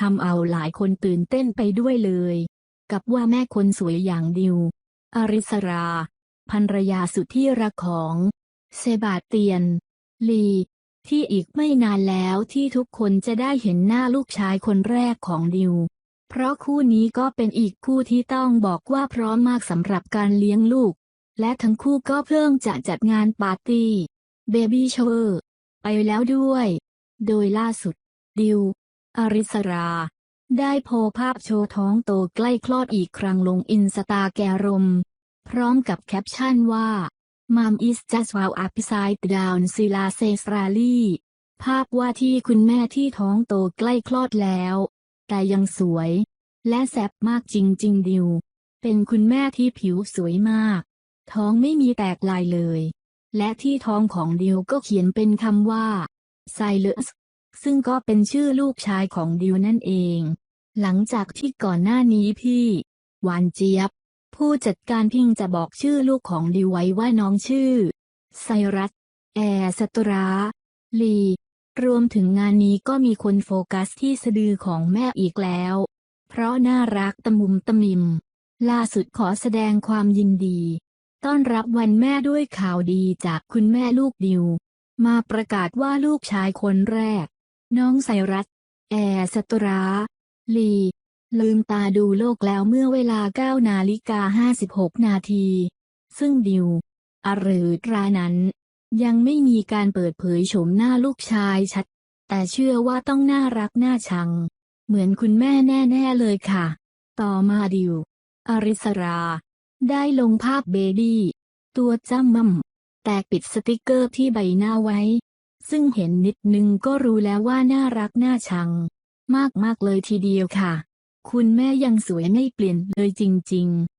ทำเอาหลายคนตื่นเต้นไปด้วยเลย กับว่าแม่คนสวยอย่างดิว อริสราภรรยาสุดที่รักของเซบาเตียน ลี ที่อีกไม่นานแล้วที่ทุกคนจะได้เห็นหน้าลูกชายคนแรกของดิว เพราะคู่นี้ก็เป็นอีกคู่ที่ต้องบอกว่าพร้อมมากสำหรับการเลี้ยงลูก และทั้งคู่ก็เพิ่งจะจัดงานปาร์ตี้เบบี้ชเ e อร์ไปแล้วด้วย โดยล่าสุด ดิว อาริสรา ได้โพสภาพโชว์ท้องโตใกล้คลอดอีกครั้งลงอินสตาแกรม พร้อมกับแคปชั่นว่า Mom is just wow upside down ศิลาเซสราลีภาพว่าที่คุณแม่ที่ท้องโตใกล้คลอดแล้ว แต่ยังสวย และแซ่บมากจริง ๆ ดิว เป็นคุณแม่ที่ผิวสวยมาก ท้องไม่มีแตกลายเลย และที่ท้องของดิวก็เขียนเป็นคำว่า Silas ซึ่งก็เป็นชื่อลูกชายของดิวนั่นเอง หลังจากที่ก่อนหน้านี้พี่ วานเจี๊ยบ ผู้จัดการพิงจะบอกชื่อลูกของดิวไว้ว่าน้องชื่อ ไซรัส แอร์สตรา ลี รวมถึงงานนี้ก็มีคนโฟกัสที่สะดือของแม่อีกแล้ว เพราะน่ารักตะมุมตะมิม ล่าสุดขอแสดงความยินดี ต้อนรับวันแม่ด้วยข่าวดีจากคุณแม่ลูกดิวมาประกาศว่าลูกชายคนแรก น้องไซรัส แอร์สตรา ลี ลืมตาดูโลกแล้วเมื่อเวลา 9 นาฬิกา 56 นาที ซึ่งดิวอรือรานั้น ยังไม่มีการเปิดเผยโฉมหน้าลูกชายชัด แต่เชื่อว่าต้องน่ารักน่าชัง เหมือนคุณแม่แน่ๆเลยค่ะ ต่อมาดิวอาริสรา ได้ลงภาพเบบี้ ตัวจ้ำม่ำแต่ปิดสติกเกอร์ที่ใบหน้าไว้ ซึ่งเห็นนิดนึงก็รู้แล้วว่าน่ารักน่าชัง มากๆเลยทีเดียวค่ะ คุณแม่ยังสวยไม่เปลี่ยนเลยจริง ๆ